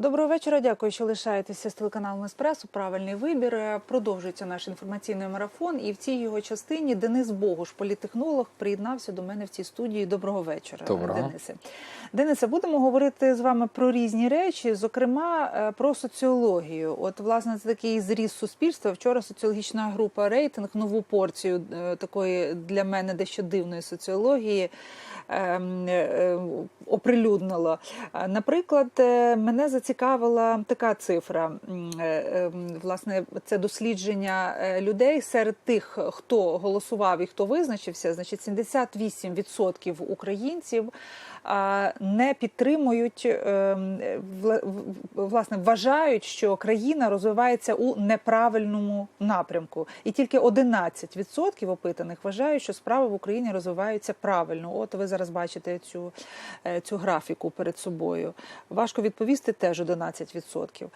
Доброго вечора. Дякую, що лишаєтеся з телеканалом Еспресо. Правильний вибір. Е, Продовжується наш інформаційний марафон. І в цій його частині Денис Богуш, політехнолог, приєднався до мене в цій студії. Доброго вечора, Доброго. Денисе. Денисе, будемо говорити з вами про різні речі, зокрема е, про соціологію. От, власне, це такий зріз суспільства. Вчора соціологічна група рейтинг нову порцію е, такої для мене дещо дивної соціології. ем, оприлюднила. Наприклад, мене зацікавила така цифра. Е, е, Власне, це дослідження е, людей серед тих, хто голосував і хто визначився. Значить, 78% українців не підтримують, ем, власне, вважають, що країна розвивається у неправильному напрямку, і тільки 11% опитаних вважають, що справи в Україні розвиваються правильно. От ви зараз бачите цю, е, цю графіку перед собою. Важко відповісти теж 11%.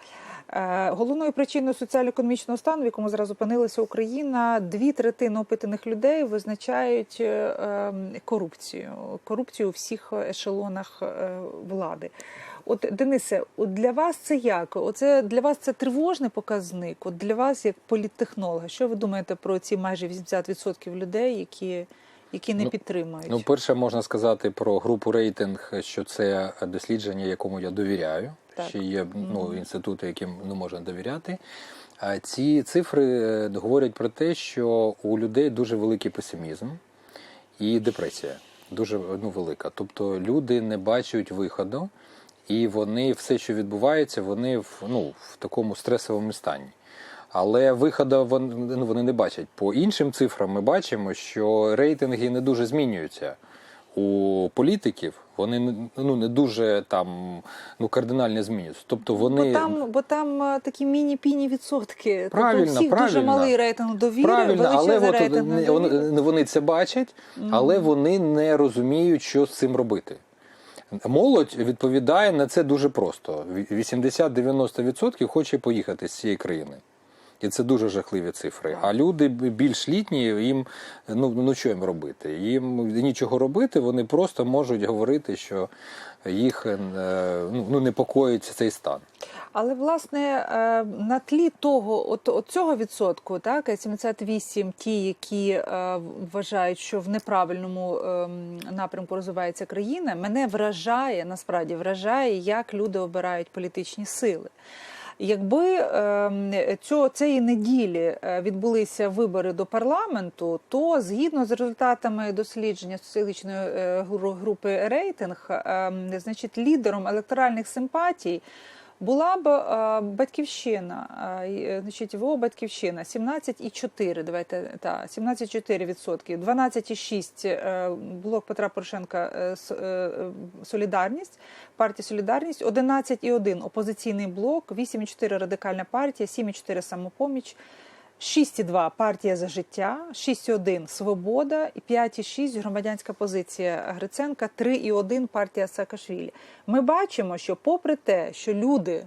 Е, Головною причиною соціально-економічного стану, в якому зараз опинилася Україна, дві третини опитаних людей визначають е, ем, корупцію, корупцію у всіх ешелонах е, влади. От Денисе, от для вас це як? Оце для вас це тривожний показник? От для вас, як політтехнолога, що ви думаєте про ці майже 80% людей, які, які не Ну, підтримують? Ну, перше, можна сказати про групу рейтинг, що це дослідження, якому я довіряю. Так. Ще є ну, інститути, яким не можна довіряти. А ці цифри е, говорять про те, що у людей дуже великий песимізм і депресія. Дуже ну, велика. Тобто люди не бачать виходу, і вони все, що відбувається, вони в, ну, в такому стресовому стані. Але виходу вони, ну, вони не бачать. По іншим цифрам ми бачимо, що рейтинги не дуже змінюються у політиків. Вони ну, не дуже там ну, кардинально змінюються. Тобто вони Бо там, бо там е, такі міні-піні відсотки. Правильно, тобто у всіх дуже малий рейтинг довіри, Правильно, але от, рейтинг вони, вони це бачать, але вони не розуміють, що з цим робити. Молодь відповідає на це дуже просто. 80-90% хоче поїхати з цієї країни. І це дуже жахливі цифри. А люди більш літні, їм ну, ну що їм робити? Їм нічого робити, вони просто можуть говорити, що їх е, ну, ну, непокоїть цей стан. Але власне е, на тлі того, от, от цього відсотку, так 78 ті, які е, вважають, що в неправильному ем, напрямку розвивається країна, мене вражає насправді вражає, як люди обирають політичні сили. Якби ем, цього цієї неділі е, відбулися вибори до парламенту, то згідно з результатами дослідження соціологічної е, групи рейтинг, ем, значить лідером електоральних симпатій була б е, батьківщина, е, е, значить, ВО батьківщина 17,4, давайте та 17,4 відсотки, 12,6 е, блок Петра Порошенка Солідарність, партія Солідарність, 11,1 опозиційний блок, 8,4 радикальна партія, 7,4 самопоміч. 6,2 партія за життя, 6,1 свобода і 5,6 громадянська позиція Гриценка, 3,1 партія Саакашвілі. Ми бачимо, що попри те, що люди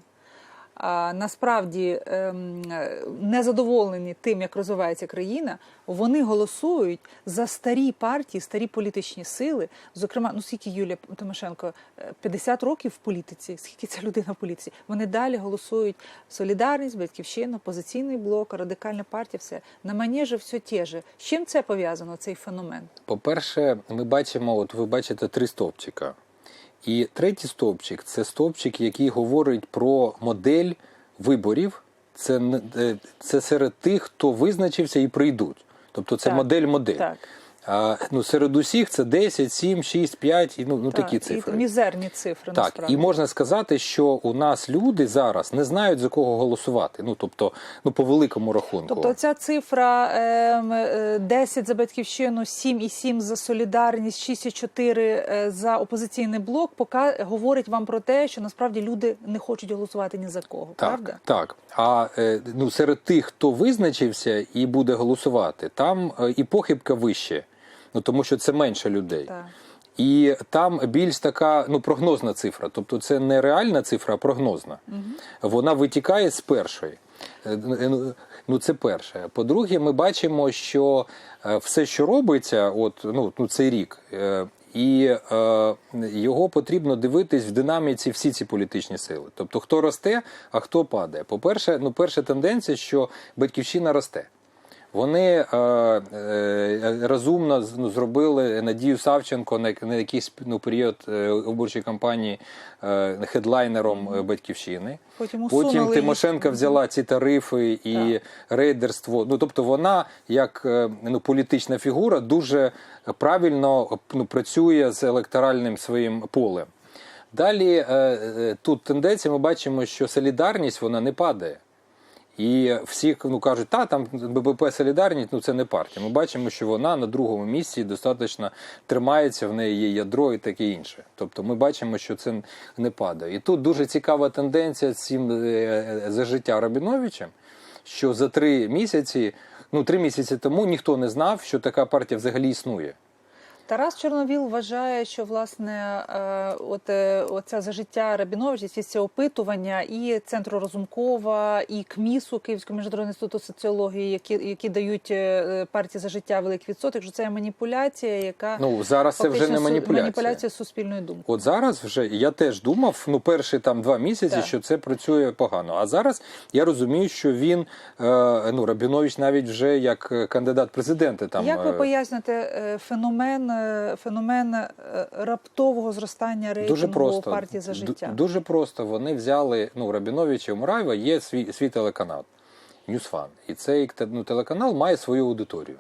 насправді ем, е, незадоволені тим, як розвивається країна, вони голосують за старі партії, старі політичні сили. Зокрема, ну скільки Юлія Тимошенко е, 50 років в політиці, скільки ця людина в політиці. Вони далі голосують солідарність, батьківщина, позиційний блок, радикальна партія. Все на манежі все те же. З чим це пов'язано? Цей феномен? По-перше, ми бачимо, от ви бачите три стовпчика. І третій стовпчик це стовпчик, який говорить про модель виборів. Це, е, це серед тих, хто визначився і прийдуть. Тобто це Так, модель-модель. так. А, ну, серед усіх це 10, 7, 6, 5, і, ну, ну такі цифри. І мізерні цифри Так, насправді. і можна сказати, що у нас люди зараз не знають за кого голосувати. Ну тобто, ну по великому рахунку. Тобто ця цифра ем, е, 10 за батьківщину, 7,7 за солідарність, 6,4 е, за опозиційний блок, пока говорить вам про те, що насправді люди не хочуть голосувати ні за кого. Так, Правда? так. А е, ну, серед тих, хто визначився і буде голосувати, там е, і похибка вище, ну тому що це менше людей. Так. І там більш така ну, прогнозна цифра. Тобто це не реальна цифра, а прогнозна. Вона витікає з першої. Е, ну, Ну, це перше. По-друге, ми бачимо, що е, все, що робиться, от ну, ну цей рік, е, і е, його потрібно дивитись в динаміці всі ці політичні сили. Тобто, хто росте, а хто падає. По-перше, ну, перша тенденція, що батьківщина росте. Вони е, е, розумно ну, зробили Надію Савченко на, на якийсь ну, період е, виборчої кампанії е, хедлайнером батьківщини. Потім Потім її. Тимошенко взяла ці тарифи і рейдерство. Ну тобто вона, як е, ну, політична фігура, дуже правильно ну, працює з електоральним своїм полем. Далі тут тенденція, ми бачимо, що солідарність вона не падає. І всі ну, кажуть, та там ББП Солідарність, ну це не партія. Ми бачимо, що вона на другому місці достатньо тримається, в неї є ядро і таке інше. Тобто ми бачимо, що це не падає. І тут дуже цікава тенденція цим е, за життя Рабіновичем, що за три місяці, ну три місяці тому ніхто не знав, що така партія взагалі існує. Тарас Чорновіл вважає, що власне е, от е, оця за життя Рабіновича, всі ці опитування і центру Розумкова, і КМІСу Київського міжнародного інституту соціології, які, які дають е, партії за життя великий відсоток, що це маніпуляція, яка Ну зараз це вже не маніпуляція. маніпуляція з суспільною думкою. От зараз вже я теж думав, ну перші там два місяці, Так. що це працює погано. А зараз я розумію, що він ну Рабінович навіть вже як кандидат в президенти там Як ви поясните феномен, феномен е, раптового зростання рейтингу дуже просто партії за життя? Дуже просто вони взяли ну Рабіновича і Мураєва є свій свій телеканал Ньюсфан. І цей ну, телеканал має свою аудиторію.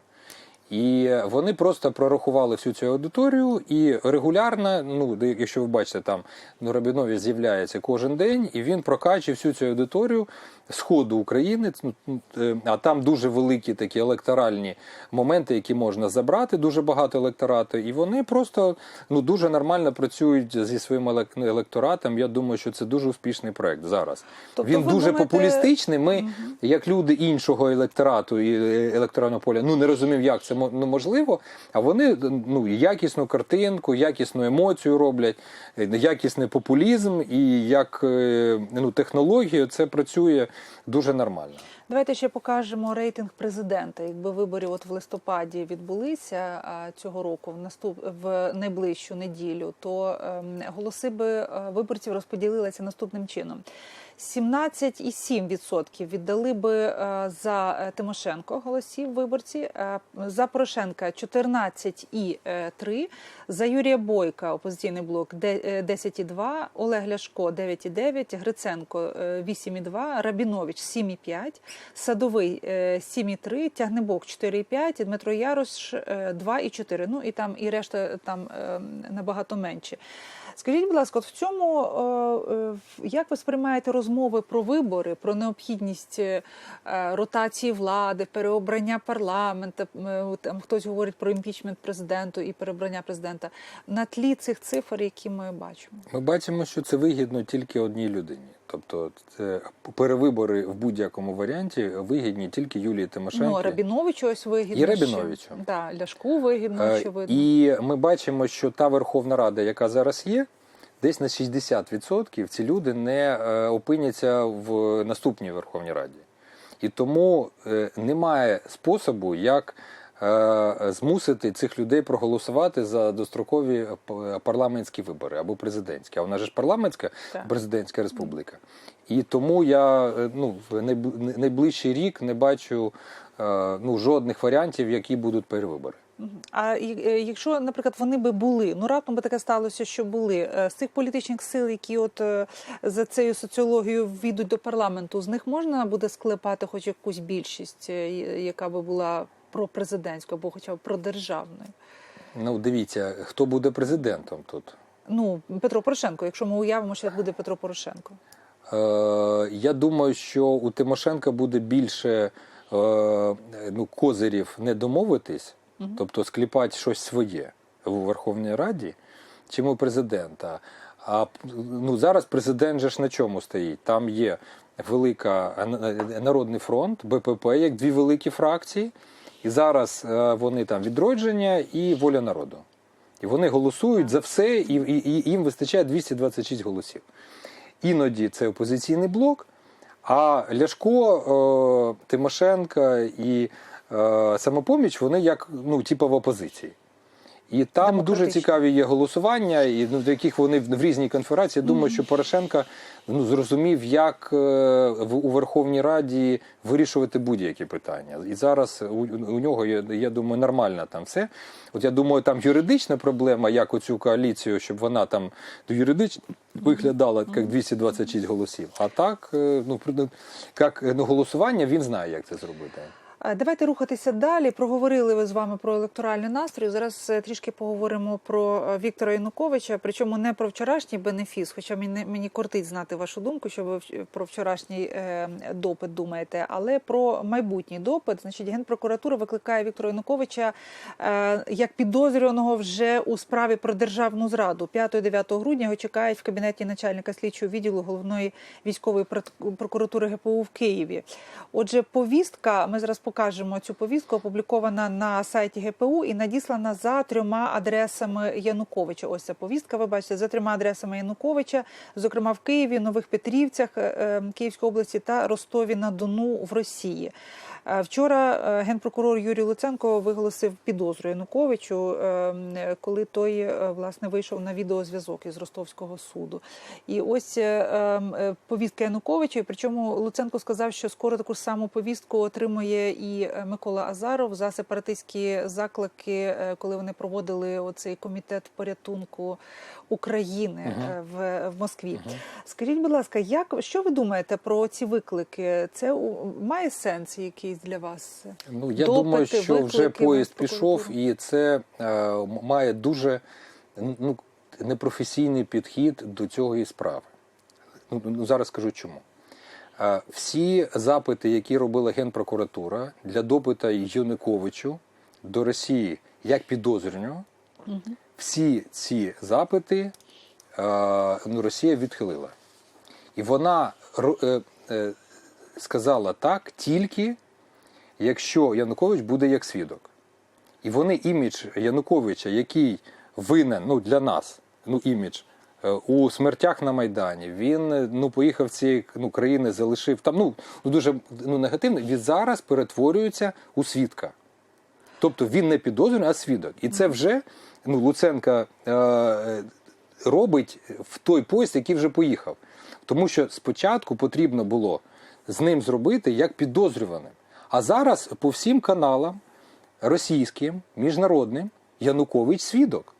І вони просто прорахували всю цю аудиторію, і регулярно, ну якщо ви бачите, там ну Рабінович з'являється кожен день, і він прокачує всю цю аудиторію сходу України. ну, е, А там дуже великі такі електоральні моменти, які можна забрати, дуже багато електорату, і вони просто ну дуже нормально працюють зі своїм елек- електоратом. Я думаю, що це дуже успішний проект зараз. Тобто він дуже думаєте- популістичний. Ми, як люди іншого електорату і е, електорального поля, ну не розумів, як це ну, можливо. А вони ну якісну картинку, якісну емоцію роблять, е, якісний популізм і як ну, технологію це працює дуже нормально. Давайте ще покажемо рейтинг президента. Якби вибори от в листопаді відбулися цього року, в наступ в найближчу неділю, то ем, голоси би е, виборців розподілилися наступним чином. 17,7% віддали би е, за е, Тимошенко голосів виборці, е, за Порошенка 14,3%, за Юрія Бойка опозиційний блок де- е, 10,2%, Олег Ляшко 9,9%, Гриценко е, 8,2%, Рабінович 7,5%, Садовий е, 7,3%, Тягнебок 4,5%, і Дмитро Ярош е, 2,4%. Ну і там і решта там набагато менше. Скажіть, будь ласка, от в цьому е, е, як ви сприймаєте розмови про вибори, про необхідність е, ротації влади, переобрання парламенту? е, Там хтось говорить про імпічмент президенту і переобрання президента на тлі цих цифр, які ми бачимо. Ми бачимо, що це вигідно тільки одній людині. Тобто перевибори в будь-якому варіанті вигідні тільки Юлії Тимошенко. Ну Рабіновичу ось вигідно. І Рабіновичу. Да, Ляшку вигідно, Е, очевидно. І ми бачимо, що та Верховна Рада, яка зараз є, десь на 60% ці люди не е, опиняться в наступній Верховній Раді. І тому е, немає способу, як змусити цих людей проголосувати за дострокові парламентські вибори або президентські. А вона ж парламентська Так. президентська республіка. І тому я е, ну, в найближчий рік не бачу е, ну, жодних варіантів, які будуть перевибори. А е, якщо, наприклад, вони би були, ну раптом би таке сталося, що були е, з цих політичних сил, які от е, за цією соціологією війдуть до парламенту, з них можна буде склепати хоч якусь більшість, е, яка би була пропрезидентською або хоча б продержавною? Ну, дивіться, хто буде президентом тут. Ну, Петро Порошенко, якщо ми уявимо, що буде Петро Порошенко. Е, я думаю, що у Тимошенка буде більше е, ну, козирів не домовитись, тобто скліпати щось своє у Верховній Раді, чим у президента. А ну, зараз президент же ж на чому стоїть? Там є велика е, Народний фронт, БПП, як дві великі фракції. І зараз е, вони там відродження і воля народу. І вони голосують за все, і, і, і їм вистачає 226 голосів. Іноді це опозиційний блок, а Ляшко, е, Тимошенка і е, самопоміч вони як ну, типа в опозиції. І там дуже цікаві є голосування, і ну, до яких вони в в різній конференції. Я думаю, що Порошенко ну зрозумів, як е, в у Верховній Раді вирішувати будь-які питання. І зараз у, у нього я, я думаю, нормально там все. От я думаю, там юридична проблема, як оцю коаліцію, щоб вона там юридично виглядала як 226 голосів. А так, е, ну як ну, голосування, він знає, як це зробити. Е, Давайте рухатися далі. Проговорили ви з вами про електоральний настрій. Зараз е, трішки поговоримо про е, Віктора Януковича, причому не про вчорашній бенефіс, хоча мені, мені кортить знати вашу думку, що ви про вчорашній допит думаєте, але про майбутній допит. Значить, генпрокуратура викликає Віктора Януковича як підозрюваного вже у справі про державну зраду. 5-9 грудня його чекають в кабінеті начальника слідчого відділу головної військової прокуратури ГПУ в Києві. Отже, повістка, ми зараз покажемо цю повістку, опублікована на сайті ГПУ і надіслана за трьома адресами Януковича. Ось ця повістка, ви бачите, за трьома адресами Януковича, зокрема в Києві, Нових Петрівцях е, е, Київської області та Ростові на Дону в Росії. Е, Вчора генпрокурор Юрій Луценко виголосив підозру Януковичу, коли той власне вийшов на відеозв'язок із Ростовського суду. І ось повістка Януковича. Причому Луценко сказав, що скоро таку саму повістку отримує і е, Микола Азаров за сепаратистські заклики, е, коли вони проводили оцей комітет порятунку України е, в, в Москві. Скажіть, будь ласка, як що ви думаєте про ці виклики? Це у- має сенс якийсь для вас? Ну я Допити, думаю, що вже виклики в поїзд пішов, і це е, має дуже ну, непрофесійний підхід до цієї справи. Ну, ну зараз скажу чому. Всі запити, які робила Генпрокуратура для допита Януковичу до Росії як підозрюваного, всі ці запити ну, Росія відхилила. І вона е, е, сказала так тільки, якщо Янукович буде як свідок. І вони імідж Януковича, який винен ну, для нас, ну, імідж у смертях на Майдані, він ну, поїхав цієї ну, країни, залишив там ну, ну, дуже ну, негативно, він зараз перетворюється у свідка. Тобто він не підозрюваний, а свідок. І це вже ну, Луценка е, робить в той поїзд, який вже поїхав. Тому що спочатку потрібно було з ним зробити як підозрюваним. А зараз по всім каналам російським, міжнародним, Янукович свідок.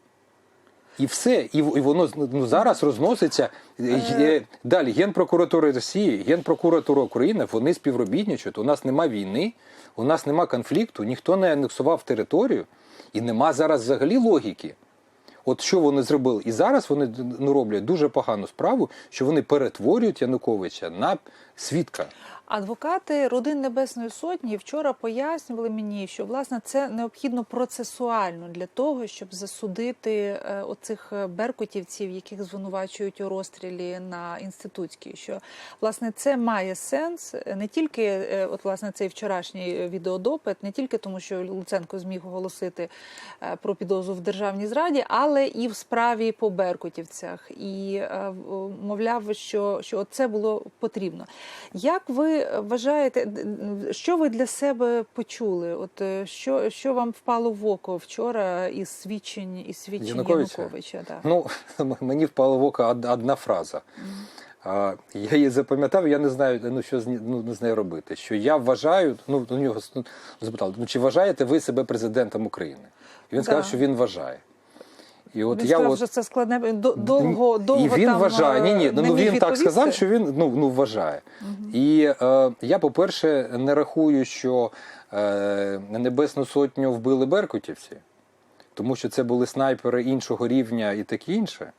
І все, і, і воно ну, зараз розноситься Е, далі. Генпрокуратура Росії, Генпрокуратура України, вони співробітничають. У нас нема війни, у нас нема конфлікту, ніхто не анексував територію, і нема зараз взагалі логіки. От що вони зробили? І зараз вони ну, роблять дуже погану справу, що вони перетворюють Януковича на свідка. Адвокати родин Небесної Сотні вчора пояснювали мені, що власне це необхідно процесуально для того, щоб засудити е, оцих е, беркутівців, яких звинувачують у розстрілі на інститутській. Що власне це має сенс е, не тільки от власне цей вчорашній відеодопит, не тільки тому, що Луценко зміг оголосити про підозру в державній зраді, але і в справі по беркутівцях. І мовляв, що, що це було потрібно. Як ви вважаєте, д- д- що ви для себе почули? От е, що, що вам впало в око вчора із свідчень із свідчень Януковича? Януковича? да. Ну, мені впала в око од- одна фраза. А, я її запам'ятав, я не знаю, ну, що з, ну, не з нею робити. Що я вважаю, ну, у нього ну, запитали, ну, чи вважаєте ви себе президентом України? І він Да. сказав, що він вважає. І от Він я сказав, от, що це складне довго, довго і він там, вважає. Ні, ні, е, ну він так сказав, що він ну, ну вважає. І е, я, по-перше, не рахую, що е, Небесну сотню вбили беркутівці, тому що це були снайпери іншого рівня і таке інше.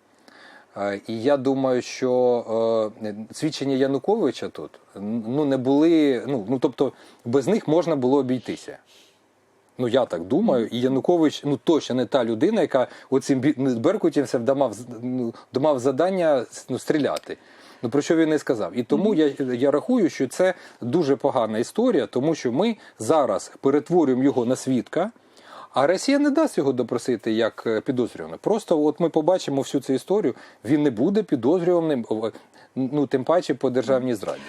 Е, І я думаю, що е, свідчення Януковича тут ну не були. Ну, ну тобто, без них можна було обійтися. Ну, я так думаю, і Янукович ну точно не та людина, яка оцим беркутівцям дамав, ну, дамав завдання ну, стріляти. Ну про що він не сказав. І тому я, я рахую, що це дуже погана історія, тому що ми зараз перетворюємо його на свідка. А Росія не дасть його допросити як е, підозрюваного. Просто от ми побачимо всю цю історію. Він не буде підозрюваним. Ну тим паче по державній зраді.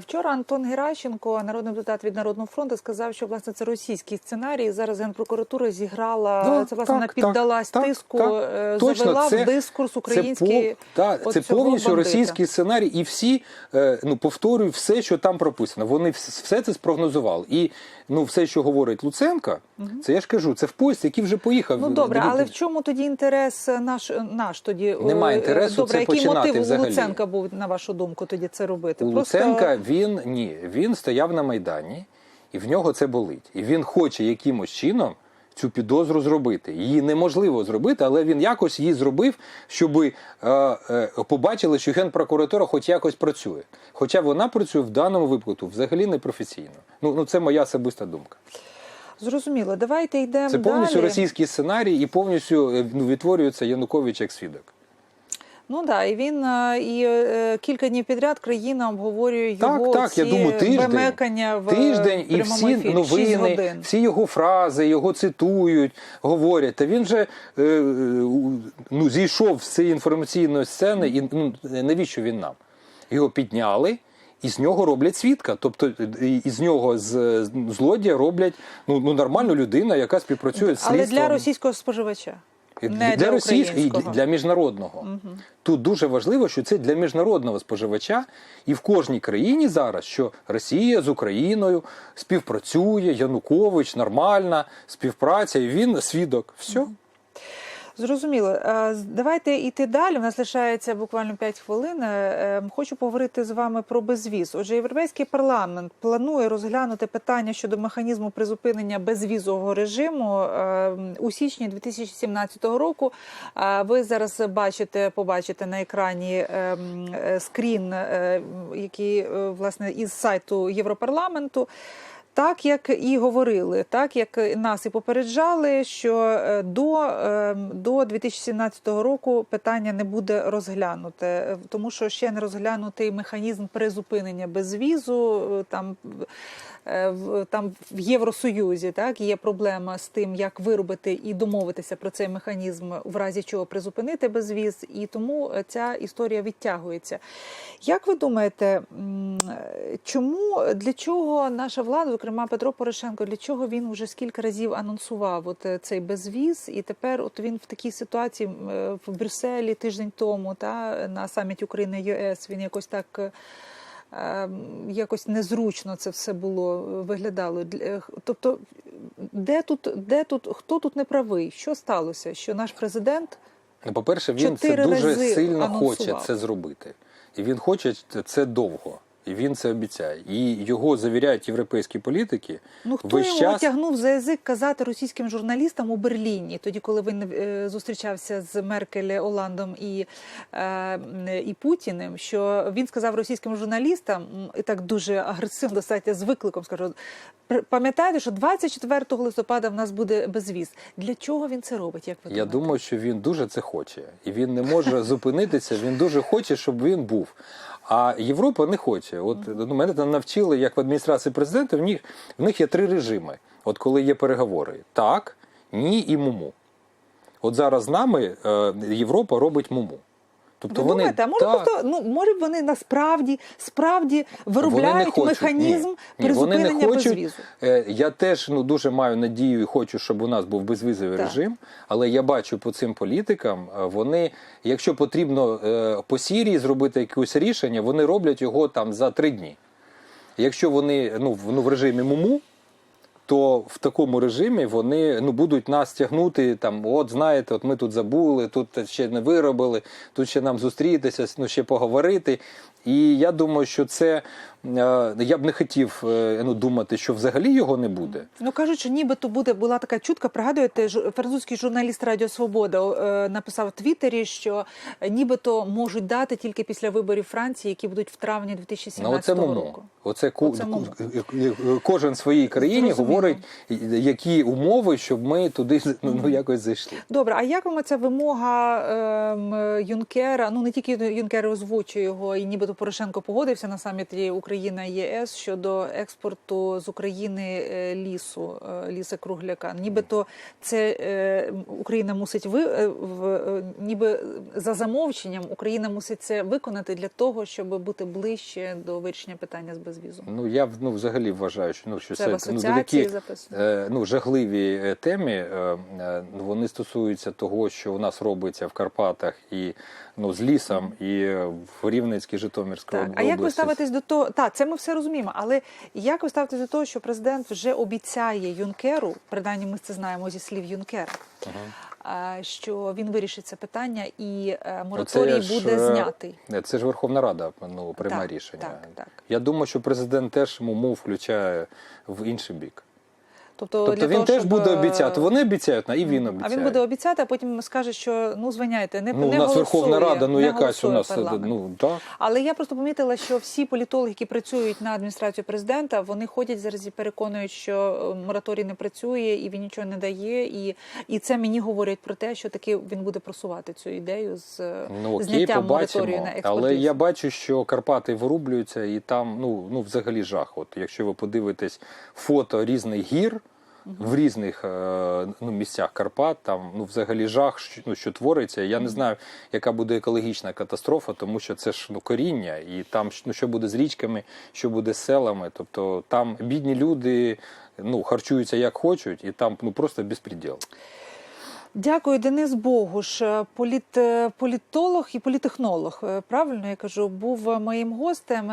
Вчора Антон Геращенко, народний депутат від Народного фронту, сказав, що власне це російський сценарій. Зараз генпрокуратура зіграла Да, це власне так, вона піддалась так, тиску, так, е, завела це- в дискурс український. Це, по, та, це повністю бандита. російський сценарій, і всі е, ну повторюю все, що там прописано. Вони все це спрогнозували. І ну все, що говорить Луценка, це я ж кажу, це в поїзд, який вже поїхав. Ну добре, але в чому тоді інтерес е, наш наш тоді Немає Е, інтересу Добре, це який починати мотив взагалі. у Луценка був на вашу думку тоді це робити? У Луценка він ні, він стояв на майдані, і в нього це болить. І він хоче якимось чином цю підозру зробити. Її неможливо зробити, але він якось її зробив, щоб е, е, побачили, що генпрокуратура хоч якось працює. Хоча вона працює в даному випадку взагалі непрофесійно. Ну, ну це моя особиста думка. зрозуміло. Давайте йдемо Це повністю далі. російський сценарій, і повністю е, ну, відтворюється Янукович як свідок. Ну да, і він е, і е, кілька днів підряд країна обговорює його так, ці я думаю, тиждень, бемекання в тиждень і всі ефірі, новини, всі його фрази, його цитують, говорять. Та він же е, е, ну, зійшов з цієї інформаційної сцени, і ну, навіщо він нам? Його підняли. І з нього роблять свідка, тобто і- і з нього з злодія роблять ну, ну нормальну людину, яка співпрацює з Але для російського споживача. Не для, для російського і для міжнародного. Тут дуже важливо, що це для міжнародного споживача, і в кожній країні зараз, що Росія з Україною співпрацює, Янукович, нормальна співпраця, і він свідок. Все. Зрозуміло. Е, Давайте йти далі. У нас лишається буквально 5 хвилин. Е, е, Хочу поговорити з вами про безвіз. Отже, Європейський парламент планує розглянути питання щодо механізму призупинення безвізового режиму е, у січні 2017 року. Е, Ви зараз бачите, побачите на екрані е, м, е, скрін, який власне із сайту Європарламенту. Так як і говорили, так як нас і попереджали, що е, до, е, до 2017 року питання не буде розглянуте, е, тому що ще не розглянутий механізм призупинення безвізу. е, Там там в Євросоюзі так є проблема з тим, як виробити і домовитися про цей механізм, в разі чого призупинити безвіз, і тому е, ця історія відтягується. Як ви думаєте, е, чому для чого наша влада, зокрема Петро Порошенко, для чого він вже скільки разів анонсував от е, цей безвіз, і тепер от він в такій ситуації е, в Брюсселі тиждень тому, та на саміті України ЄС він якось так. Е, Якось незручно це все було е, виглядало. Е, Тобто, де тут, де тут, хто тут не правий? Що сталося? Що наш президент Ну, по-перше, він це дуже сильно анонсував. хоче це зробити. І він хоче це довго. І він це обіцяє. І його завіряють європейські політики. Ну хто його час... тягнув за язик казати російським журналістам у Берліні, тоді, коли він е, зустрічався з Меркель, Оландом і, е, і Путіним, що він сказав російським журналістам і так дуже агресивно достатньо з викликом скажу. «Пр- Пам'ятаєте, що 24 листопада в нас буде безвіз. Для чого він це робить? Як ви Я думаю, що він дуже це хоче, і він не може зупинитися. Він дуже хоче, щоб він був. А Європа не хоче. От ну, мене там навчили, як в адміністрації президента, в них в них є три режими. От коли є переговори: так, ні і муму. От зараз з нами е, Європа робить муму. Тобто Ви вони думаєте, а може так, просто ну може вони насправді справді виробляють механізм Ні. Ні, вони не хочуть. безвізу? Е, Я теж ну дуже маю надію і хочу, щоб у нас був безвізовий Так. режим. Але я бачу по цим політикам, е, вони, якщо потрібно е, по Сірії зробити якесь рішення, вони роблять його там за три дні. Якщо вони ну, в- ну, в режимі муму, то в такому режимі вони ну будуть нас тягнути там. От знаєте, от ми тут забули, тут ще не виробили, тут ще нам зустрітися, ну ще поговорити. І я думаю, що це е, я б не хотів е, ну, думати, що взагалі його не буде. Ну кажуть, що нібито буде була така чутка. Пригадуєте, французький журналіст Радіо Свобода е, написав в Твіттері, що нібито можуть дати тільки після виборів Франції, які будуть в травні Ну, 2017 оце муму. року. Оце, Оце кожен в своїй країні Зрозуміло. говорить, які умови, щоб ми туди ну, ну, якось зайшли. Добре, а як вам ця вимога ем, Юнкера? Ну не тільки Юнкер озвучує його і нібито Порошенко погодився на саміті Україна ЄС щодо експорту з України е, лісу, е, ліса кругляка. Нібито це е, Україна мусить ви в ніби за замовченням Україна мусить це виконати для того, щоб бути ближче до вирішення питання з безвізу. Ну я ну, взагалі вважаю, що ну що Це це, ну, такі ну, жахливі е, Вони стосуються того, що у нас робиться в Карпатах і ну з лісом, і в Рівненській Житомирській Так, області. а як ви ставитесь до того? Так, це ми все розуміємо. Але як ви ставитесь до того, що президент вже обіцяє Юнкеру, принаймні ми це знаємо зі слів Юнкера, а, що він вирішить це питання і е, мораторій ж, буде е, знятий. Це ж Верховна Рада ну, приймає Так, рішення. так, так. Я думаю, що президент теж мову включає в інший бік. Тобто, Тобто для він того, теж щоб, буде е, обіцяти. Вони обіцяють, а і він обіцяє. А він буде обіцяти, а потім скаже, що ну звиняйте, не ну, не у нас голосує, Верховна Рада, ну якась у нас парламент. ну так. Але я просто помітила, що всі політологи, які працюють на адміністрацію президента, вони ходять зараз і переконують, що е, мораторій не працює і він нічого не дає. І, і це мені говорять про те, що таки він буде просувати цю ідею з е, Ну окей, зняттям мораторію на експорт. Але я бачу, що Карпати вирублюються, і там ну, ну взагалі жах. От якщо ви подивитесь фото різних гір. В різних е, ну, місцях Карпат там ну взагалі жах, що, ну, що твориться. Я не знаю, яка буде екологічна катастрофа, тому що це ж ну коріння, і там ну, що буде з річками, що буде з селами. Тобто там бідні люди ну харчуються як хочуть, і там ну просто безпреділ. Дякую, Денис Богуш, е, політ, е, політолог і політехнолог. Правильно я кажу, був моїм гостем.